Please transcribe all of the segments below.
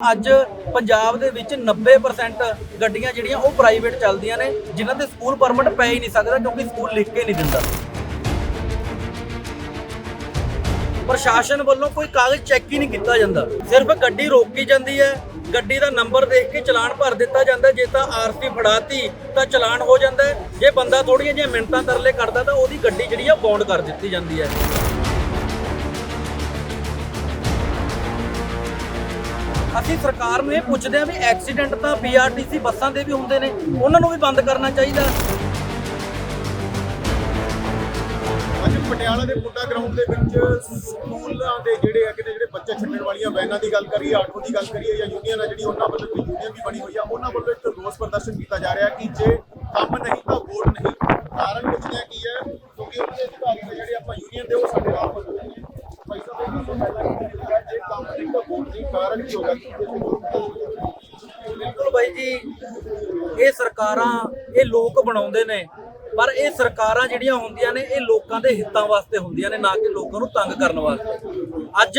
ਅੱਜ ਪੰਜਾਬ ਦੇ ਵਿੱਚ 90% ਗੱਡੀਆਂ ਜਿਹੜੀਆਂ ਉਹ ਪ੍ਰਾਈਵੇਟ ਚੱਲਦੀਆਂ ਨੇ, ਜਿਨ੍ਹਾਂ 'ਤੇ ਸਕੂਲ ਪਰਮਿਟ ਪੈ ਹੀ ਨਹੀਂ ਸਕਦਾ ਕਿਉਂਕਿ ਸਕੂਲ ਲਿਖ ਕੇ ਨਹੀਂ ਦਿੰਦਾ। ਪ੍ਰਸ਼ਾਸਨ ਵੱਲੋਂ ਕੋਈ ਕਾਗਜ਼ ਚੈੱਕ ਹੀ ਨਹੀਂ ਕੀਤਾ ਜਾਂਦਾ। ਸਿਰਫ ਗੱਡੀ ਰੋਕੀ ਜਾਂਦੀ ਹੈ, ਗੱਡੀ ਦਾ ਨੰਬਰ ਦੇਖ ਕੇ ਚਲਾਨ ਭਰ ਦਿੱਤਾ ਜਾਂਦਾ, ਜੇ ਤਾਂ ਆਰਸੀ ਫੜਾਤੀ ਤਾਂ ਚਲਾਨ ਹੋ ਜਾਂਦਾ ਜੇ ਬੰਦਾ ਥੋੜੀਆਂ ਜਿਹੀਆਂ ਮਿੰਟਾਂ ਤਰਲੇ ਕਰਦਾ ਤਾਂ ਉਹਦੀ ਗੱਡੀ ਜਿਹੜੀ ਆ ਬੌਂਡ ਕਰ ਦਿੱਤੀ ਜਾਂਦੀ ਹੈ। ਅਸੀਂ ਸਰਕਾਰ ਨੂੰ ਇਹ ਪੁੱਛਦੇ ਹਾਂ ਵੀ ਐਕਸੀਡੈਂਟ ਤਾਂ ਪੀਆਰਟੀਸੀ ਬੱਸਾਂ ਦੇ ਵੀ ਹੁੰਦੇ ਨੇ, ਉਹਨਾਂ ਨੂੰ ਵੀ ਬੰਦ ਕਰਨਾ ਚਾਹੀਦਾ। ਅੱਜ ਪਟਿਆਲਾ ਦੇ ਪੁੱਡਾ ਗਰਾਊਂਡ ਦੇ ਵਿੱਚ ਸਕੂਲਾਂ ਦੇ ਜਿਹੜੇ ਆ, ਕਿਤੇ ਜਿਹੜੇ ਬੱਚੇ ਛੱਡਣ ਵਾਲੀਆਂ ਵੈਨਾਂ ਦੀ ਗੱਲ ਕਰੀਏ, ਆਟੋ ਦੀ ਗੱਲ ਕਰੀਏ, ਜਾਂ ਯੂਨੀਅਨ ਆ ਜਿਹੜੀ, ਉਹਨਾਂ ਵੱਲੋਂ ਕੋਈ ਯੂਨੀਅਨ ਵੀ ਬਣੀ ਹੋਈ ਆ, ਉਹਨਾਂ ਵੱਲੋਂ ਇੱਕ ਰੋਸ ਪ੍ਰਦਰਸ਼ਨ ਕੀਤਾ ਜਾ ਰਿਹਾ ਕਿ ਜੇ ਕੰਮ ਨਹੀਂ ਤਾਂ ਵੋਟ ਨਹੀਂ। ਕਾਰਨ ਪੁੱਛਦੇ ਕੀ ਹੈ, ਕਿਉਂਕਿ ਉਹਨਾਂ ਦੇ ਅਧਿਕਾਰੀ ਨੇ ਜਿਹੜੇ ਆਪਾਂ ਯੂਨੀਅਨ ਦੇ, ਉਹ ਸਾਡੇ ਨਾਲ ਮੌਜੂਦ ਨੇ ਭਾਈ ਸਾਹਿਬ ਇਹ ਦੱਸੋ ਪਹਿਲਾਂ ਕੀ ਹੈ ਜੇ ਕੰਮ ਨਹੀਂ ਤਾਂ ਵੋਟ ਨਹੀਂ ਕਾਰਨ ਕੀ ਹੋਗਾ? ਬਿਲਕੁਲ ਬਾਈ ਜੀ, ਇਹ ਸਰਕਾਰਾਂ, ਇਹ ਲੋਕ ਬਣਾਉਂਦੇ ਨੇ, ਪਰ ਇਹ ਸਰਕਾਰਾਂ ਜਿਹੜੀਆਂ ਹੁੰਦੀਆਂ ਨੇ, ਇਹ ਲੋਕਾਂ ਦੇ ਹਿੱਤਾਂ ਵਾਸਤੇ ਹੁੰਦੀਆਂ ਨੇ, ਨਾ ਕਿ ਲੋਕਾਂ ਨੂੰ ਤੰਗ ਕਰਨ ਵਾਸਤੇ। ਅੱਜ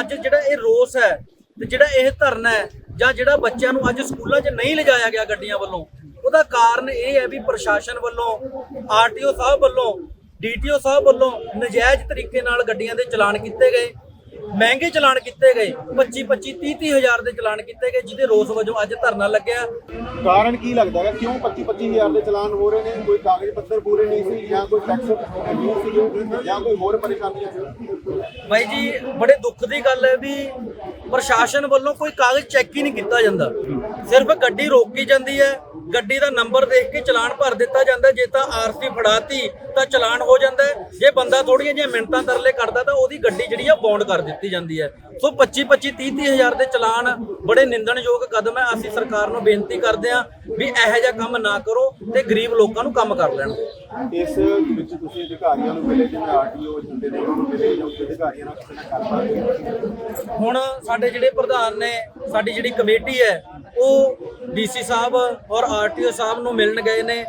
ਅੱਜ ਜਿਹੜਾ ਇਹ ਰੋਸ ਹੈ ਤੇ ਜਿਹੜਾ ਇਹ ਧਰਨਾ ਹੈ, ਜਾਂ ਜਿਹੜਾ ਬੱਚਿਆਂ ਨੂੰ ਅੱਜ ਸਕੂਲਾਂ 'ਚ ਨਹੀਂ ਲਿਜਾਇਆ ਗਿਆ ਗੱਡੀਆਂ ਵੱਲੋਂ, ਉਹਦਾ ਕਾਰਨ ਇਹ ਹੈ ਵੀ ਪ੍ਰਸ਼ਾਸਨ ਵੱਲੋਂ, ਆਰਟੀਓ ਸਾਹਿਬ ਵੱਲੋਂ, ਡੀਟੀਓ ਸਾਹਿਬ ਵੱਲੋਂ ਨਜਾਇਜ਼ ਤਰੀਕੇ ਨਾਲ ਗੱਡੀਆਂ ਦੇ ਚਲਾਨ ਕੀਤੇ ਗਏ। ਮਹਿੰਗੇ ਚਲਾਨ ਕੀਤੇ ਗਏ 25 25 30 30 ਹਜ਼ਾਰ ਦੇ ਚਲਾਨ ਕੀਤੇ ਗਏ ਜਿਹਦੇ ਰੋਸ ਵਜੋਂ ਅੱਜ ਧਰਨਾ ਲੱਗਿਆ। ਕਾਰਨ ਕੀ ਲੱਗਦਾ ਹੈ ਕਿਉਂ 25 25000 ਦੇ ਚਲਾਨ ਹੋ ਰਹੇ ਨੇ? ਕੋਈ ਕਾਗਜ਼ ਪੱਤਰ ਪੂਰੇ ਨਹੀਂ ਸੀ ਜਾਂ ਕੋਈ ਟੈਕਸ ਨਹੀਂ ਸੀ ਜਾਂ ਕੋਈ ਹੋਰ ਪਰੇਸ਼ਾਨੀਆਂ ਸੀ? ਬਾਈ ਜੀ ਬੜੇ ਦੁੱਖ ਦੀ ਗੱਲ ਹੈ ਵੀ ਪ੍ਰਸ਼ਾਸਨ ਵੱਲੋਂ ਕੋਈ ਕਾਗਜ਼ ਚੈੱਕ ਹੀ ਨਹੀਂ ਕੀਤਾ ਜਾਂਦਾ। ਸਿਰਫ ਗੱਡੀ ਰੋਕੀ ਜਾਂਦੀ ਹੈ ਗੱਡੀ ਦਾ ਨੰਬਰ ਦੇਖ ਕੇ ਚਲਾਨ ਭਰ ਦਿੱਤਾ ਜਾਂਦਾ ਜੇ ਤਾਂ ਆਰਸੀ ਫੜਾਤੀ ਤਾਂ ਚਲਾਨ ਹੋ ਜਾਂਦਾ। ਜੇ ਬੰਦਾ ਥੋੜੀਆਂ ਜਿਹੀਆਂ ਮਿੰਟਾਂ ਤਰਲੇ ਕਰਦਾ ਤਾਂ ਉਹਦੀ ਗੱਡੀ ਜਿਹੜੀ ਆ ਬੌਂਡ ਕਰ ਦਿੱਤੀ ਜਾਂਦੀ ਹੈ। ਸੋ 25 25 30 30 ਹਜ਼ਾਰ ਦੇ ਚਲਾਨ ਬੜੇ ਨਿੰਦਣਯੋਗ ਕਦਮ ਹੈ। ਅਸੀਂ ਸਰਕਾਰ ਨੂੰ ਬੇਨਤੀ ਕਰਦੇ ਹਾਂ ਵੀ ਇਹੋ ਜਿਹਾ ਕੰਮ ਨਾ ਕਰੋ ਤੇ ਗਰੀਬ ਲੋਕਾਂ ਨੂੰ ਕੰਮ ਕਰ ਲੈਣ। ਇਸ ਵਿੱਚ ਤੁਸੀਂ ਅਧਿਕਾਰੀਆਂ ਨੂੰ ਮਿਲੇ ਜਿਵੇਂ ਆਰਟੀਓ ਉਹਨਾਂ ਨੂੰ ਮਿਲੇ ਜਾਂ ਅਧਿਕਾਰੀਆਂ ਨਾਲ ਗੱਲਬਾਤ ਹੋਈ ਹੁਣ ਸਾਡੇ ਜਿਹੜੇ ਪ੍ਰਧਾਨ ਨੇ ਸਾਡੀ ਜਿਹੜੀ ਕਮੇਟੀ ਹੈ ਉਹ ਡੀਸੀ ਸਾਹਿਬ ਔਰ ਆਰਟੀਓ ਸਾਹਿਬ ਨੂੰ ਮਿਲਣ ਗਏ ਨੇ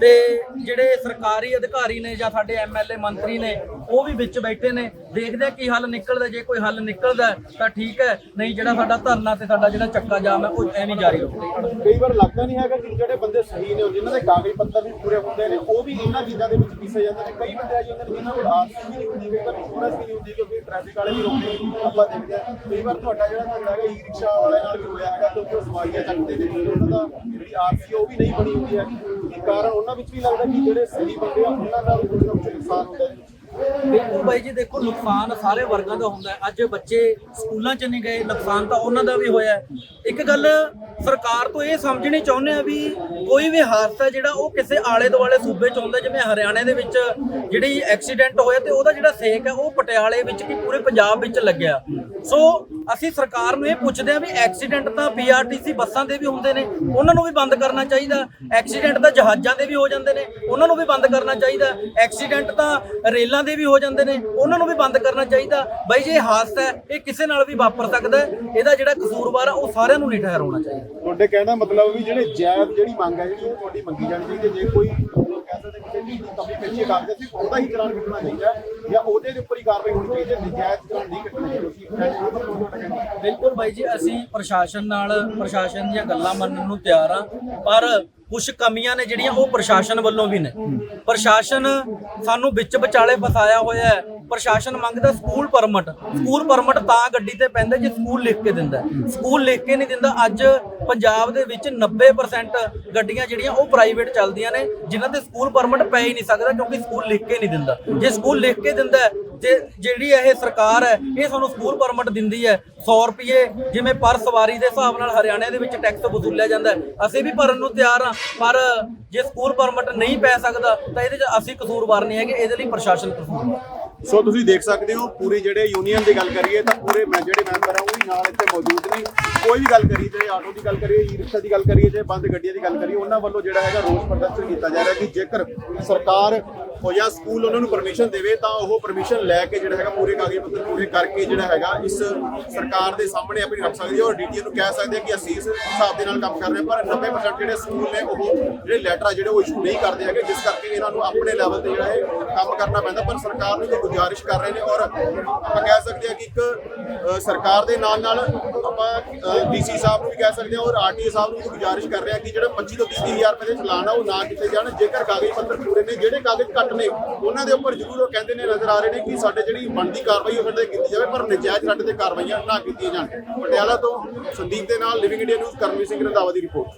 ਤੇ ਜਿਹੜੇ ਸਰਕਾਰੀ ਅਧਿਕਾਰੀ ਨੇ ਜਾਂ ਸਾਡੇ ਐਮਐਲਏ ਮੰਤਰੀ ਨੇ ਉਹ ਵੀ ਵਿੱਚ ਬੈਠੇ ਨੇ, ਦੇਖਦੇ ਆ ਕੀ ਹੱਲ ਨਿਕਲਦਾ, ਜੇ ਕੋਈ ਹੱਲ ਨਿਕਲਦਾ ਤਾਂ ਠੀਕ ਹੈ, ਨਹੀਂ ਜਿਹੜਾ ਸਾਡਾ ਧਰਨਾ ਤੇ ਸਾਡਾ ਜਿਹੜਾ ਚੱਕਾ ਜਾਮ ਹੈ, ਉਹ ਐਵੇਂ ਜਾਰੀ ਰਹੂਗਾ ਕਈ ਵਾਰ ਲੱਗਦਾ ਨਹੀਂ ਹੈਗਾ ਕਿ ਜਿਹੜੇ ਬੰਦੇ ਸਹੀ ਨੇ, ਜਿਨ੍ਹਾਂ ਦੇ ਕਾਗਜ਼ ਪੱਤਰ ਵੀ ਪੂਰੇ ਹੁੰਦੇ ਨੇ, ਉਹ ਵੀ ਇਹਨਾਂ ਚੀਜ਼ਾਂ ਦੇ ਵਿੱਚ ਪਿਸੇ ਜਾਂਦੇ ਨੇ। ਕਈ ਬੰਦੇ ਆ ਜਾਂਦੇ ਨੇ ਜਿਨ੍ਹਾਂ ਕੋਲ ਆਰਸੀ ਵੀ ਨਹੀਂ ਹੁੰਦੀ, ਕਈ ਇੰਸ਼ੋਰੈਂਸ ਨਹੀਂ ਹੁੰਦੀ, ਕਿਉਂਕਿ ਟ੍ਰੈਫਿਕ ਵਾਲੇ ਵੀ ਰੋਕਦੇ ਆਪਾਂ ਦੇਖਦੇ ਹਾਂ। ਕਈ ਵਾਰ ਤੁਹਾਡਾ ਜਿਹੜਾ ਧੰਦਾ ਹੈਗਾ ਈ ਰਿਕਸ਼ਾ ਵਾਲੇ ਨਾਲ ਵੀ ਹੋਇਆ ਹੈਗਾ, ਕਿਉਂਕਿ ਉਹ ਸਵਾਰੀਆਂ ਚੱਕਦੇ ਨੇ ਉਹਨਾਂ ਦਾ ਜਿਹੜੀ ਆਰਸੀ ਉਹ ਵੀ ਨਹੀਂ ਬਣੀ ਹੁੰਦੀ ਹੈ ਕਾਰਨ ਉਹਨਾਂ ਵਿੱਚ ਵੀ ਲੱਗਦਾ ਕਿ ਜਿਹੜੇ ਸਹੀ ਬੰਦੇ ਆ, ਉਹਨਾਂ ਦਾ ਕੁਝ ਨਾ ਕੁਝ ਨੁਕਸਾਨ ਹੁੰਦਾ ਹੈ? ਬਿਲਕੁਲ ਬਾਈ ਜੀ, ਦੇਖੋ, ਨੁਕਸਾਨ ਸਾਰੇ ਵਰਗਾਂ ਦਾ ਹੁੰਦਾ ਹੈ ਅੱਜ ਬੱਚੇ ਸਕੂਲਾਂ 'ਚ ਨਹੀਂ ਗਏ, ਨੁਕਸਾਨ ਤਾਂ ਉਹਨਾਂ ਦਾ ਵੀ ਹੋਇਆ ਹੈ। ਇੱਕ ਗੱਲ ਸਰਕਾਰ ਤੋਂ ਇਹ ਸਮਝਣੀ ਚਾਹੁੰਦੇ ਆ ਵੀ ਕੋਈ ਵੀ ਹਾਦਸਾ ਜਿਹੜਾ ਉਹ ਕਿਸੇ ਆਲੇ ਦੁਆਲੇ ਸੂਬੇ 'ਚ ਹੁੰਦਾ ਜਿਵੇਂ ਹਰਿਆਣੇ ਦੇ ਵਿੱਚ ਜਿਹੜੀ ਐਕਸੀਡੈਂਟ ਹੋਇਆ ਤੇ ਉਹਦਾ ਜਿਹੜਾ ਸੇਕ ਹੈ, ਉਹ ਪਟਿਆਲੇ ਵਿੱਚ ਕਿ ਪੂਰੇ ਪੰਜਾਬ ਵਿੱਚ ਲੱਗਿਆ। ਸੋ ਅਸੀਂ ਸਰਕਾਰ ਨੂੰ ਇਹ ਪੁੱਛਦੇ ਆ ਵੀ ਐਕਸੀਡੈਂਟ ਤਾਂ ਪੀਆਰਟੀਸੀ ਬੱਸਾਂ ਦੇ ਵੀ ਹੁੰਦੇ ਨੇ, ਉਹਨਾਂ ਨੂੰ ਵੀ ਬੰਦ ਕਰਨਾ ਚਾਹੀਦਾ। ਐਕਸੀਡੈਂਟ ਤਾਂ ਜਹਾਜ਼ਾਂ ਦੇ ਵੀ ਹੋ ਜਾਂਦੇ ਨੇ, ਉਹਨਾਂ ਨੂੰ ਵੀ ਬੰਦ ਕਰਨਾ ਚਾਹੀਦਾ। ਐਕਸੀਡੈਂਟ ਤਾਂ ਰੇਲਾਂ ਦੇ ਵੀ ਹੋ ਜਾਂਦੇ ਨੇ, ਉਹਨਾਂ ਨੂੰ ਵੀ ਬੰਦ ਕਰਨਾ ਚਾਹੀਦਾ। ਬਾਈ ਜੇ ਹਾਦਸਾ ਇਹ ਕਿਸੇ ਨਾਲ ਵੀ ਵਾਪਰ ਸਕਦਾ ਇਹਦਾ ਜਿਹੜਾ ਕਸੂਰਵਾਰ ਆ, ਉਹ ਸਾਰਿਆਂ ਨੂੰ ਨਹੀਂ ਠਹਿਰਾਉਣਾ ਚਾਹੀਦਾ। ਤੁਹਾਡੇ ਕਹਿਣ ਮਤਲਬ ਵੀ ਜਿਹੜੇ ਜਾਇਜ਼ ਜਿਹੜੀ ਮੰਗ ਹੈ ਜਿਹੜੀ ਉਹ ਤੁਹਾਡੀ ਮੰਗੀ ਜਾਣੀ ਚਾਹੀਦੀ ਹੈ। ਜੇ ਕੋਈ ਮਤਲਬ ਕਹਿ ਸਕਦੇ ਕਿਸੇ ਦੀ ਕਮੀ ਪੇਸ਼ੀ ਕਰਦੇ ਸੀ ਉਹਦਾ ਹੀ ਚਲਾਨ ਕੱਟਣਾ ਚਾਹੀਦਾ ਹੈ ਜਾਂ ਉਹਦੇ ਦੇ ਉੱਪਰ ਹੀ ਕਾਰਵਾਈ ਹੋਣੀ ਚਾਹੀਦੀ ਹੈ। ਨਜਾਇਜ਼ ਚਲਾਨ ਨਹੀਂ ਕੱਟਣਾ ਚਾਹੀਦਾ, ਤੁਸੀਂ ਤੁਹਾਡਾ ਕਹਿਣਾ ਬਿਲਕੁਲ ਬਾਈ ਜੀ, ਅਸੀਂ ਪ੍ਰਸ਼ਾਸਨ ਨਾਲ ਪ੍ਰਸ਼ਾਸਨ ਦੀਆਂ ਗੱਲਾਂ ਮੰਨਣ ਨੂੰ ਤਿਆਰ ਆ ਪਰ ਕੁਝ ਕਮੀਆਂ ਨੇ ਜਿਹੜੀਆਂ ਉਹ ਪ੍ਰਸ਼ਾਸਨ ਵੱਲੋਂ ਵੀ ਨੇ। ਪ੍ਰਸ਼ਾਸਨ ਸਾਨੂੰ ਵਿੱਚ ਵਿਚਾਲੇ ਫਸਾਇਆ ਹੋਇਆ ਹੈ। ਪ੍ਰਸ਼ਾਸਨ ਮੰਗਦਾ ਸਕੂਲ ਪਰਮਿਟ। ਸਕੂਲ ਪਰਮਿਟ ਤਾਂ ਗੱਡੀ ਤੇ ਪੈਂਦਾ ਜੇ ਸਕੂਲ ਲਿਖ ਕੇ ਦਿੰਦਾ ਸਕੂਲ ਲਿਖ ਕੇ ਨਹੀਂ ਦਿੰਦਾ। ਅੱਜ ਪੰਜਾਬ ਦੇ ਵਿੱਚ 90% ਗੱਡੀਆਂ ਜਿਹੜੀਆਂ ਉਹ ਪ੍ਰਾਈਵੇਟ ਚੱਲਦੀਆਂ ਨੇ, ਜਿਨ੍ਹਾਂ ਤੇ ਸਕੂਲ ਪਰਮਿਟ ਪੈ ਹੀ ਨਹੀਂ ਸਕਦਾ ਕਿਉਂਕਿ ਸਕੂਲ ਲਿਖ ਕੇ ਨਹੀਂ ਦਿੰਦਾ। ਜੇ ਸਕੂਲ ਲਿਖ ਕੇ ਦਿੰਦਾ ਜੇ ਜਿਹੜੀ ਇਹ ਸਰਕਾਰ ਹੈ, ਇਹ ਸਾਨੂੰ ਸਕੂਲ ਪਰਮਿਟ ਦਿੰਦੀ ਹੈ 100 ਰੁਪਏ ਜਿਵੇਂ ਪਰ ਸਵਾਰੀ ਦੇ ਹਿਸਾਬ ਨਾਲ ਹਰਿਆਣੇ ਦੇ ਵਿੱਚ ਟੈਕਸ ਵਸੂਲਿਆ ਜਾਂਦਾ ਅਸੀਂ ਵੀ ਭਰਨ ਨੂੰ ਤਿਆਰ ਹਾਂ, ਪਰ ਜੇ ਸਕੂਲ ਪਰਮਿਟ ਨਹੀਂ ਪੈ ਸਕਦਾ, ਤਾਂ ਇਹਦੇ 'ਚ ਅਸੀਂ ਕਸੂਰਵਾਰ ਨਹੀਂ ਹੈਗੇ, ਇਹਦੇ ਲਈ ਪ੍ਰਸ਼ਾਸਨ ਕਸੂਰਵਾਰ ਸੋ ਤੁਸੀਂ ਦੇਖ ਸਕਦੇ ਹੋ, ਪੂਰੀ ਜਿਹੜੇ ਯੂਨੀਅਨ ਦੀ ਗੱਲ ਕਰੀਏ, ਤਾਂ ਪੂਰੇ ਜਿਹੜੇ ਮੈਂਬਰ ਆ, ਉਹ ਵੀ ਨਾਲ ਇੱਥੇ ਮੌਜੂਦ ਨੇ। ਕੋਈ ਵੀ ਗੱਲ ਕਰੀਏ, ਚਾਹੇ ਆਟੋ ਦੀ ਗੱਲ ਕਰੀਏ ਈ ਰਿਕਸ਼ਾ ਦੀ ਗੱਲ ਕਰੀਏ, ਚਾਹੇ ਬੰਦ ਗੱਡੀਆਂ ਦੀ ਗੱਲ ਕਰੀਏ, ਉਹਨਾਂ ਵੱਲੋਂ ਜਿਹੜਾ ਹੈਗਾ ਰੋਸ ਪ੍ਰਦਰਸ਼ਨ ਕੀਤਾ ਜਾ ਰਿਹਾ ਕਿ ਜੇਕਰ ਸਰਕਾਰ ਹੋ ਜਾਂ ਸਕੂਲ ਉਹਨਾਂ ਨੂੰ ਪਰਮਿਸ਼ਨ ਦੇਵੇ, ਤਾਂ ਉਹ ਪਰਮਿਸ਼ਨ ਲੈ ਕੇ ਜਿਹੜਾ ਹੈਗਾ ਪੂਰੇ ਕਾਗਜ਼ ਪੱਤਰ ਪੂਰੇ ਕਰਕੇ ਜਿਹੜਾ ਹੈਗਾ ਇਸ ਸਰਕਾਰ ਦੇ ਸਾਹਮਣੇ ਆਪਣੀ ਰੱਖ ਸਕਦੀ ਹੈ ਔਰ ਡੀਟੀਓ ਨੂੰ ਕਹਿ ਸਕਦੇ ਆ ਕਿ ਅਸੀਂ ਇਸ ਹਿਸਾਬ ਦੇ ਨਾਲ ਕੰਮ ਕਰ ਰਹੇ ਹਾਂ, ਪਰ 90% ਜਿਹੜੇ ਸਕੂਲ ਨੇ, ਉਹ ਜਿਹੜੇ ਲੈਟਰ ਆ ਜਿਹੜੇ ਉਹ ਇਸ਼ੂ ਨਹੀਂ ਕਰਦੇ ਹੈਗੇ, ਜਿਸ ਕਰਕੇ ਇਹਨਾਂ ਨੂੰ ਆਪਣੇ ਲੈਵਲ ਤੇ ਜਿਹੜਾ ਹੈ ਕੰਮ ਕਰਨਾ ਪੈਂਦਾ, ਪਰ ਸਰਕਾਰ ਨੂੰ ਇਹ ਗੁਜ਼ਾਰਿਸ਼ ਕਰ ਰਹੇ ਨੇ ਔਰ ਆਪਾਂ ਕਹਿ ਸਕਦੇ ਹਾਂ ਕਿ ਇੱਕ ਸਰਕਾਰ ਦੇ ਨਾਲ ਨਾਲ ਆਪਾਂ ਡੀਸੀ ਸਾਹਿਬ ਨੂੰ ਵੀ ਕਹਿ ਸਕਦੇ ਹਾਂ ਔਰ ਆਰਟੀਏ ਸਾਹਿਬ ਨੂੰ ਵੀ ਗੁਜ਼ਾਰਿਸ਼ ਕਰ ਰਹੇ ਹਾਂ ਕਿ ਜਿਹੜਾ 25 ਤੋਂ 30 ਹਜ਼ਾਰ ਰੁਪਏ ਦੇ ਚਲਾਨ ਆ, ਉਹ ਨਾ ਕੀਤੇ ਜਾਣ। ਜੇਕਰ ਕਾਗਜ਼ ਪੱਤਰ ਪੂਰੇ ਨੇ, ਜਿਹੜੇ ਕਾਗਜ਼ ਘੱਟ ਨੇ, ਉਹਨਾਂ ਦੇ ਉੱਪਰ ਜ਼ਰੂਰ ਉਹ ਕਹਿੰਦੇ ਨੇ, ਨਜ਼ਰ ਆ ਰਹੇ ਨੇ ਕਿ ਸਾਡੇ ਜਿਹੜੀ ਬਣਦੀ ਕਾਰਵਾਈ, ਉਹ ਸਾਡੇ ਤੇ ਕੀਤੀ ਜਾਵੇ, ਪਰ ਨਜਾਇਜ਼ ਸਾਡੇ ਤੇ ਕਾਰਵਾਈਆਂ ਨਾ ਕੀਤੀਆਂ ਜਾਣ। ਪਟਿਆਲਾ ਤੋਂ ਸੰਦੀਪ ਦੇ ਨਾਲ living India news Karamveer Singh Randhawa ਦੀ ਰਿਪੋਰਟ।